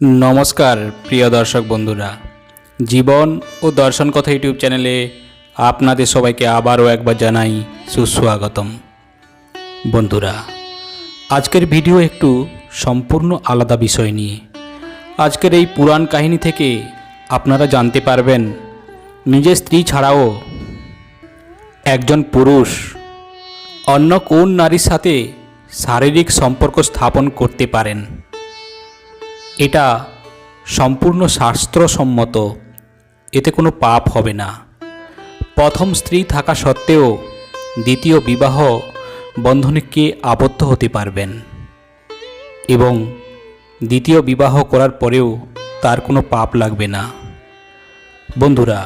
নমস্কার, প্রিয় দর্শক বন্ধুরা। জীবন ও দর্শন কথা ইউটিউব চ্যানেলে আপনাদের সবাইকে আবারও একবার জানাই সুস্বাগতম। বন্ধুরা, আজকের ভিডিও একটু সম্পূর্ণ আলাদা বিষয় নিয়ে। আজকের এই পুরাণ কাহিনী থেকে আপনারা জানতে পারবেন, নিজের স্ত্রী ছাড়াও একজন পুরুষ অন্য কোন নারীর সাথে শারীরিক সম্পর্ক স্থাপন করতে পারেন। এটা সম্পূর্ণ শাস্ত্রসম্মত। এতে কোনো পাপ হবে না। প্রথম স্ত্রী থাকা সত্ত্বেও দ্বিতীয় বিবাহ বন্ধনে কে আবদ্ধ হতে পারবেন এবং দ্বিতীয় বিবাহ করার পরেও তার কোনো পাপ লাগবে না। বন্ধুরা,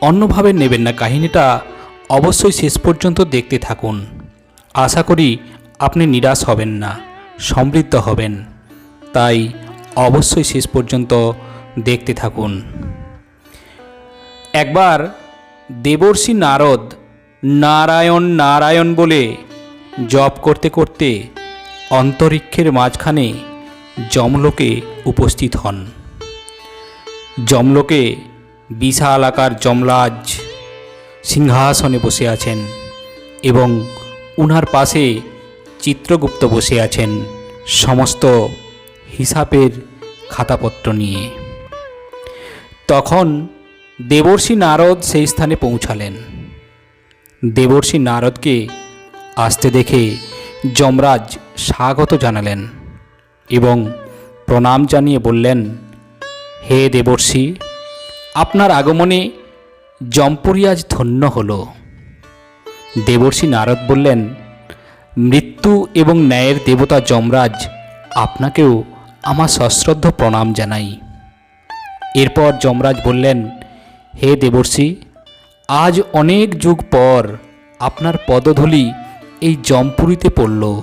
অন্যভাবে নেবেন না কাহিনীটা অবশ্যই শেষ পর্যন্ত দেখতে থাকুন। আশা করি আপনি নিরাশ হবেন না, সমৃদ্ধ হবেন। তাই অবশ্যই শেষ পর্যন্ত দেখতে থাকুন। একবার দেবর্ষি নারদ নারায়ণ নারায়ণ বলে জপ করতে করতে অন্তরিক্ষের মাঝখানে যমলোকে উপস্থিত হন। যমলোকে বিশাল আকার যমরাজ সিংহাসনে বসে আছেন এবং উনার পাশে চিত্রগুপ্ত বসে আছেন। সমস্ত হিসাবের খাতাপত্র নিয়ে। তখন দেবর্ষি নারদ সেই স্থানে পৌঁছালেন। দেবর্ষি নারদকে আসতে দেখে যমরাজ স্বাগত জানালেন এবং প্রণাম জানিয়ে বললেন, হে দেবর্ষি, আপনার আগমনে জম্পুরি আজ ধন্য হল। দেবর্ষি নারদ বললেন, মৃত্যু এবং ন্যায়ের দেবতা যমরাজ আপনাকেও আমার সশ্রদ্ধ প্রণাম জানাই। এরপর যমরাজ বললেন, হে দেবর্ষি, আজ অনেক যুগ পর আপনার পদধূলি এই জমপুরিতে পড়ল।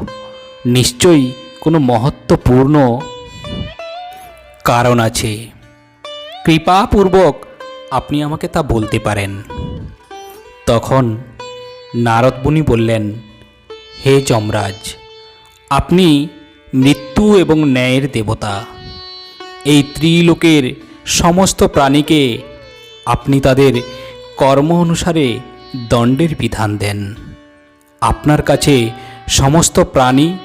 নিশ্চয়ই কোনো মহত্বপূর্ণ কারণ আছে। কৃপাপূর্বক আপনি আমাকে তা বলতে পারেন। তখন নারদবুনি বললেন, হে যমরাজ, আপনি মৃত্যু এবং ন্যায়ের দেবতা। এই ত্রিলোকের সমস্ত প্রাণীকে আপনি তাদের কর্ম অনুসারে দণ্ডের বিধান দেন। আপনার কাছে সমস্ত প্রাণী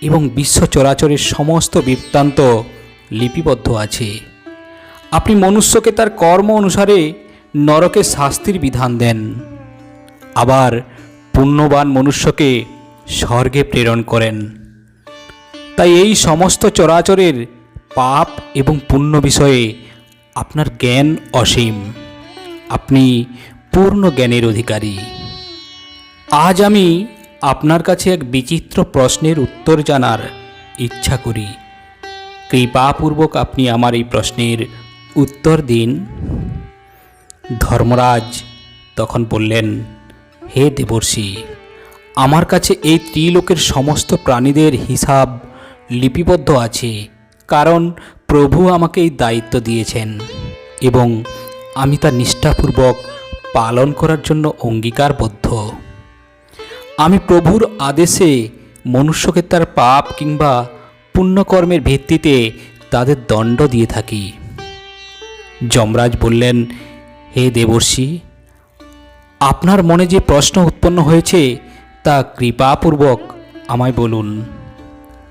এবং বিশ্ব চরাচরের সমস্ত বৃত্তান্ত লিপিবদ্ধ আছে। আপনি মনুষ্যকে তার কর্ম অনুসারে নরকে শাস্তির বিধান দেন। আবার পুণ্যবান মনুষ্যকে স্বর্গে প্রেরণ করেন। তাই এই সমস্ত চরাচরের পাপ এবং পুণ্য বিষয়ে আপনার জ্ঞান অসীম। আপনি পূর্ণ জ্ঞানের অধিকারী। আজ আমি আপনার কাছে এক বিচিত্র প্রশ্নের উত্তর জানার ইচ্ছা করি। কৃপাপূর্বক আপনি আমার এই প্রশ্নের উত্তর দিন। ধর্মরাজ তখন বললেন, হে দেবর্ষি, আমার কাছে এই ত্রিলোকের সমস্ত প্রাণীদের হিসাব লিপিবদ্ধ আছে, কারণ প্রভু আমাকে এই দায়িত্ব দিয়েছেন এবং আমি তা নিষ্ঠাপূর্বক পালন করার জন্য অঙ্গীকারবদ্ধ। আমি প্রভুর আদেশে মনুষ্যকে তার পাপ কিংবা পুণ্যকর্মের ভিত্তিতে তাদের দণ্ড দিয়ে থাকি। যমরাজ বললেন, হে দেবর্ষি, আপনার মনে যে প্রশ্ন উৎপন্ন হয়েছে তা কৃপাপূর্বক আমায় বলুন।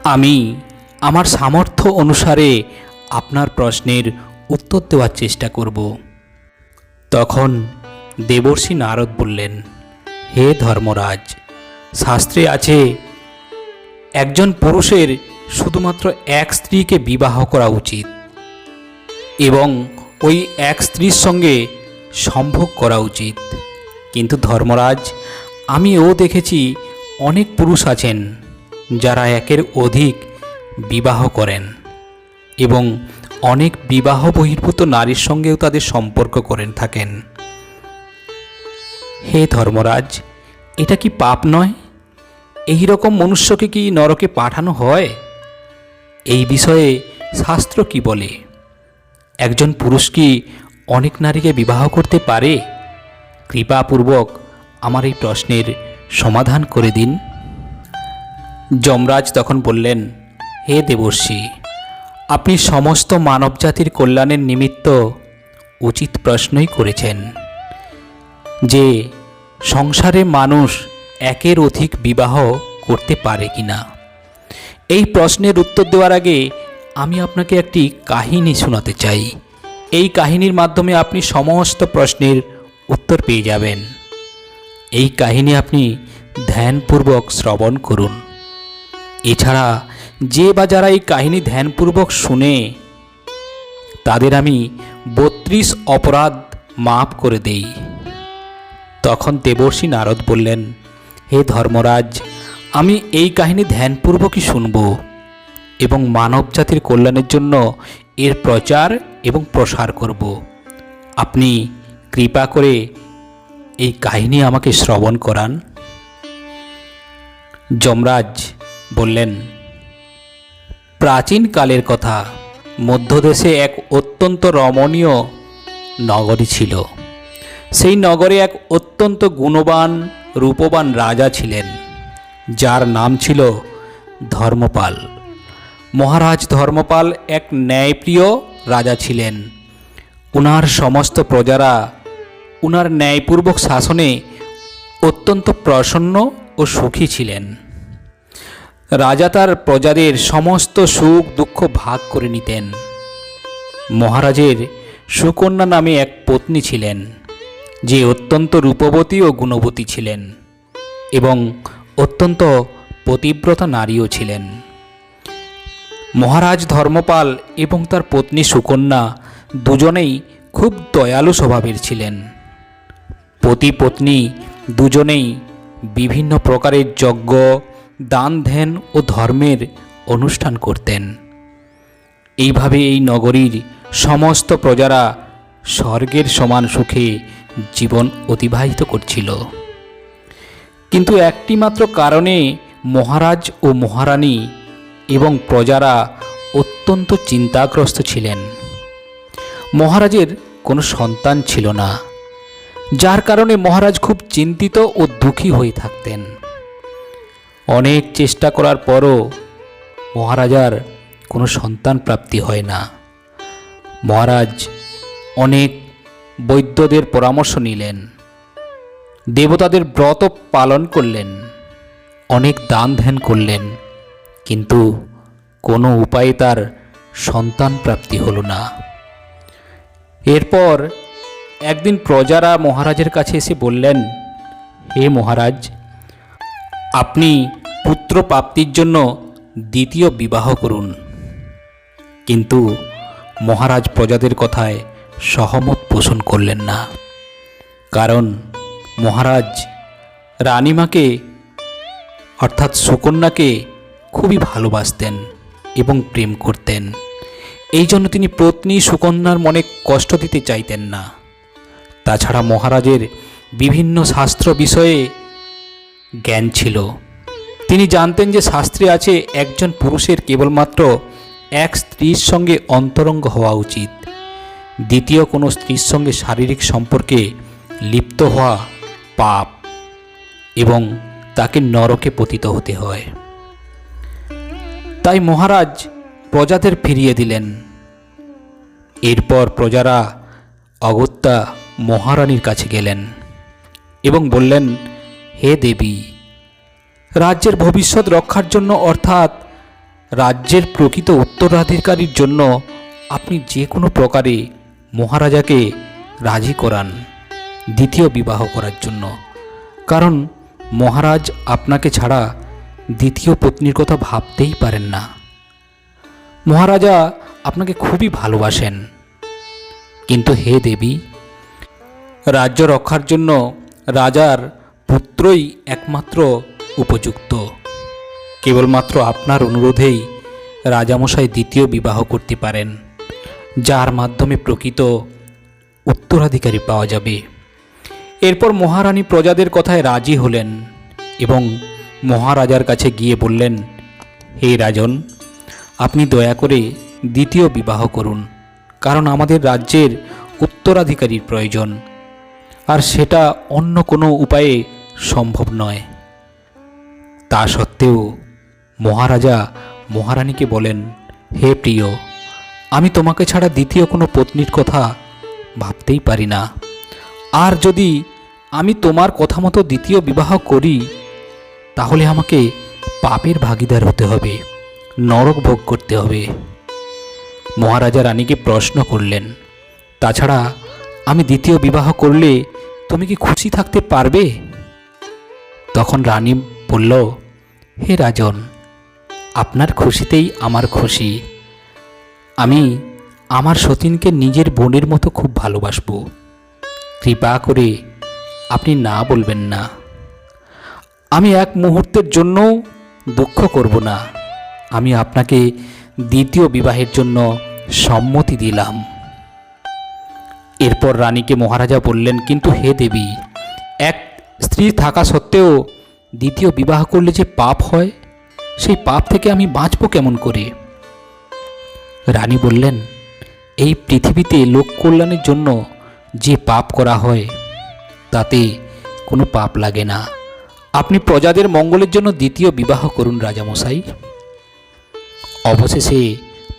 আমি আমার সামর্থ্য অনুসারে আপনার প্রশ্নের উত্তর দেওয়ার চেষ্টা করব। তখন দেবর্ষী নারদ বললেন, হে ধর্মরাজ, শাস্ত্রে আছে, একজন পুরুষের শুধুমাত্র এক স্ত্রীকে বিবাহ করা উচিত এবং ওই এক স্ত্রীর সঙ্গে সম্ভোগ করা উচিত। কিন্তু ধর্মরাজ আমি ও দেখেছি অনেক পুরুষ আছেন। যারা একের অধিক বিবাহ করেন এবং অনেক বিবাহ বহির্ভূত নারীর সঙ্গেও তাদের সম্পর্ক করেন থাকেন। হে ধর্মরাজ, এটা কি পাপ নয়? এই রকম মনুষ্যকে কি নরকে পাঠানো হয়? এই বিষয়ে শাস্ত্র কি বলে? একজন পুরুষ কি অনেক নারীকে বিবাহ করতে পারে? কৃপাপূর্বক আমার এই প্রশ্নের সমাধান করে দিন। যমরাজ তখন বললেন, হে দেবর্ষি, আপনি সমস্ত মানবজাতির কল্যাণের নিমিত্ত উচিত প্রশ্নই করেছেন যে, সংসারে মানুষ একের অধিক বিবাহ করতে পারে কি না এই প্রশ্নের উত্তর দেওয়ার আগে আমি আপনাকে একটি কাহিনী শোনাতে চাই। এই কাহিনীর মাধ্যমে আপনি সমস্ত প্রশ্নের উত্তর পেয়ে যাবেন। এই কাহিনী আপনি ধ্যানপূর্বক শ্রবণ করুন। এছাড়া যে বা যারা এই কাহিনী ধ্যানপূর্বক শুনে, তাদের আমি বত্রিশ অপরাধ মাফ করে দেই। তখন দেবর্ষী নারদ বললেন, হে ধর্মরাজ, আমি এই কাহিনী ধ্যানপূর্বকই শুনব এবং মানব জাতির কল্যাণের জন্য এর প্রচার এবং প্রসার করব। আপনি কৃপা করে এই কাহিনী আমাকে শ্রবণ করান। যমরাজ বললেন, প্রাচীন কালের কথা মধ্যদেশে এক অত্যন্ত রমণীয় নগরী ছিল। সেই নগরে এক অত্যন্ত গুণবান, রূপবান রাজা ছিলেন, যার নাম ছিল ধর্মপাল। মহারাজ ধর্মপাল এক ন্যায়প্রিয় রাজা ছিলেন। উনার সমস্ত প্রজারা উনার ন্যায়পূর্বক শাসনে অত্যন্ত প্রসন্ন ও সুখী ছিলেন। রাজা তার প্রজাদের সমস্ত সুখ, দুঃখ ভাগ করে নিতেন। মহারাজের সুকন্যা নামে এক পত্নী ছিলেন, যে অত্যন্ত রূপবতী ও গুণবতী ছিলেন এবং অত্যন্ত পতিব্রতা নারীও ছিলেন। মহারাজ ধর্মপাল এবং তার পত্নী সুকন্যা দুজনেই খুব দয়ালু স্বভাবের ছিলেন। পতি পত্নী দুজনেই বিভিন্ন প্রকারের যজ্ঞ দান ধ্যান ও ধর্মের অনুষ্ঠান করতেন। এইভাবে এই নগরীর সমস্ত প্রজারা স্বর্গের সমান সুখে জীবন অতিবাহিত করছিল। কিন্তু একটি মাত্র কারণে মহারাজ ও মহারানী এবং প্রজারা অত্যন্ত চিন্তাগ্রস্ত ছিলেন। মহারাজের কোনো সন্তান ছিল না, যার কারণে মহারাজ খুব চিন্তিত ও দুঃখী হয়ে থাকতেন। অনেক চেষ্টা করার পরও মহারাজার কোনো সন্তান প্রাপ্তি হয় না। মহারাজ অনেক বৈদ্যদের পরামর্শ নিলেন। দেবতাদের ব্রত পালন করলেন। অনেক দান ধ্যান করলেন। কিন্তু কোনো উপায়ে তার সন্তান প্রাপ্তি হলো না। এরপর একদিন প্রজারা মহারাজের কাছে এসে বললেন, হে মহারাজ আপনি পুত্র প্রাপ্তির জন্য দ্বিতীয় বিবাহ করুন। কিন্তু মহারাজ প্রজাদের কথায় সহমত পোষণ করলেন না। কারণ মহারাজ রানীমাকে, অর্থাৎ সুকন্যাকে খুবই ভালোবাসতেন এবং প্রেম করতেন। এই জন্য তিনি পত্নী সুকন্যার মনে কষ্ট দিতে চাইতেন না। তাছাড়া মহারাজের বিভিন্ন শাস্ত্র বিষয়ে জ্ঞান ছিল। তিনি জানতেন যে শাস্ত্রে আছে, একজন পুরুষের কেবলমাত্র এক স্ত্রীর সঙ্গে অন্তরঙ্গ হওয়া উচিত। দ্বিতীয় কোনো স্ত্রীর সঙ্গে শারীরিক সম্পর্কে লিপ্ত হওয়া পাপ এবং তাকে নরকে পতিত হতে হয়। তাই মহারাজ প্রজাদের ফিরিয়ে দিলেন। এরপর প্রজারা অগত্যা মহারানীর কাছে গেলেন এবং বললেন হে দেবী, রাজ্যের ভবিষ্যৎ রক্ষার জন্য, অর্থাৎ রাজ্যের প্রকৃত উত্তরাধিকারীর জন্য, আপনি যে কোনো প্রকারে মহারাজাকে রাজি করান, দ্বিতীয় বিবাহ করার জন্য। কারণ মহারাজ আপনাকে ছাড়া দ্বিতীয় পত্নীর কথা ভাবতেই পারেন না। মহারাজা আপনাকে খুবই ভালোবাসেন। কিন্তু হে দেবী, রাজ্য রক্ষার জন্য রাজার পুত্রই একমাত্র উপযুক্ত। কেবলমাত্র আপনার অনুরোধেই রাজামশাই দ্বিতীয় বিবাহ করতে পারেন, যার মাধ্যমে প্রকৃত উত্তরাধিকারী পাওয়া যাবে। এরপর মহারানী প্রজাদের কথায় রাজি হলেন এবং মহারাজার কাছে গিয়ে বললেন, হে রাজন, আপনি দয়া করে দ্বিতীয় বিবাহ করুন, কারণ আমাদের রাজ্যের উত্তরাধিকারীর প্রয়োজন। আর সেটা অন্য কোনো উপায়ে সম্ভব নয়। তা সত্ত্বেও মহারাজা মহারানীকে বলেন, হে প্রিয়, আমি তোমাকে ছাড়া দ্বিতীয় কোনো পত্নীর কথা ভাবতেই পারি না। আর যদি আমি তোমার কথা মতো দ্বিতীয় বিবাহ করি, তাহলে আমাকে পাপের ভাগিদার হতে হবে, নরক ভোগ করতে হবে। মহারাজা রানীকে প্রশ্ন করলেন, তাছাড়া আমি দ্বিতীয় বিবাহ করলে তুমি কি খুশি থাকতে পারবে? তখন রানী বলল, হে রাজন, আপনার খুশিতেই আমার খুশি। আমি আমার সতীনকে নিজের বোনের মতো খুব ভালোবাসবো। কৃপা করে আপনি না বলবেন না। আমি এক মুহূর্তের জন্য দুঃখ করব না। আমি আপনাকে দ্বিতীয় বিবাহের জন্য সম্মতি দিলাম। এরপর রানীকে মহারাজা বললেন, কিন্তু হে দেবী, এক স্ত্রী থাকা সত্ত্বেও দ্বিতীয় বিবাহ করলে যে পাপ হয়, সেই পাপ থেকে আমি বাঁচব কেমন করে? রানী বললেন, এই পৃথিবীতে লোক কল্যাণের জন্য যে পাপ করা হয়, তাতে কোনো পাপ লাগে না। আপনি প্রজাদের মঙ্গলের জন্য দ্বিতীয় বিবাহ করুন রাজামশাই। অবশেষে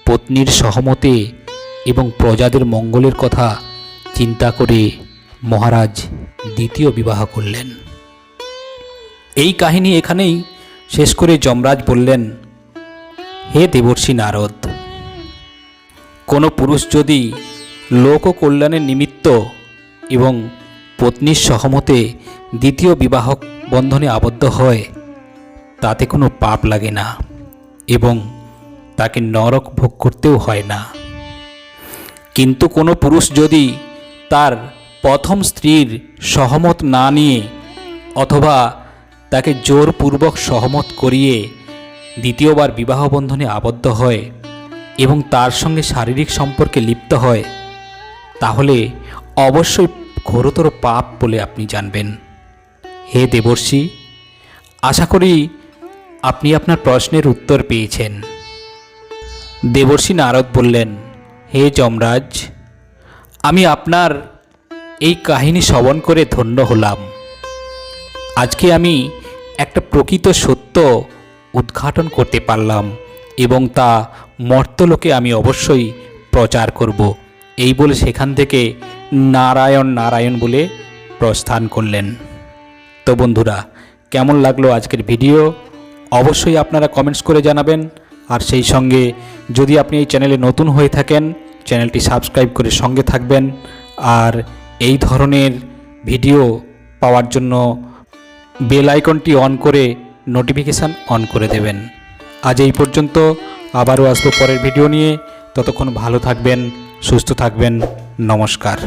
পত্নীর সহমতে এবং প্রজাদের মঙ্গলের কথা চিন্তা করে মহারাজ দ্বিতীয় বিবাহ করলেন। এই কাহিনী এখানেই শেষ করে যমরাজ বললেন, হে দেবর্ষী নারদ, কোনো পুরুষ যদি লোক কল্যাণের নিমিত্ত এবং পত্নীর সহমতে দ্বিতীয় বিবাহ বন্ধনে আবদ্ধ হয়, তাতে কোনো পাপ লাগে না এবং তাকে নরক ভোগ করতেও হয় না। কিন্তু কোনো পুরুষ যদি তার প্রথম স্ত্রীর সহমত না নিয়ে অথবা তাকে জোরপূর্বক সহমত করিয়ে দ্বিতীয়বার বিবাহ বন্ধনে আবদ্ধ হয় এবং তার সঙ্গে শারীরিক সম্পর্কে লিপ্ত হয়, তাহলে অবশ্যই ঘোরতর পাপ বলে আপনি জানবেন। হে দেবর্ষী, আশা করি আপনি আপনার প্রশ্নের উত্তর পেয়েছেন। দেবর্ষী নারদ বললেন, হে যমরাজ, আমি আপনার এই কাহিনী শ্রবণ করে ধন্য হলাম। আজকে আমি একটা প্রকৃত সত্য উদ্ঘাটন করতে পারলাম এবং তা মর্তলোকে আমি অবশ্যই প্রচার করব। এই বলে সেখান থেকে নারায়ণ নারায়ণ বলে প্রস্থান করলেন। তো বন্ধুরা, কেমন লাগল আজকের ভিডিও? অবশ্যই আপনারা কমেন্টস করে জানাবেন। আর সেই সঙ্গে যদি আপনি এই চ্যানেলে নতুন হয়ে থাকেন, চ্যানেলটি সাবস্ক্রাইব করে সঙ্গে থাকবেন। আর এই ধরনের ভিডিও পাওয়ার জন্য বেল আইকনটি অন করে নোটিফিকেশান অন করে দেবেন। আজ এই পর্যন্ত, আবারও আসব পরের ভিডিও নিয়ে। ততক্ষণ ভালো থাকবেন, সুস্থ থাকবেন। নমস্কার।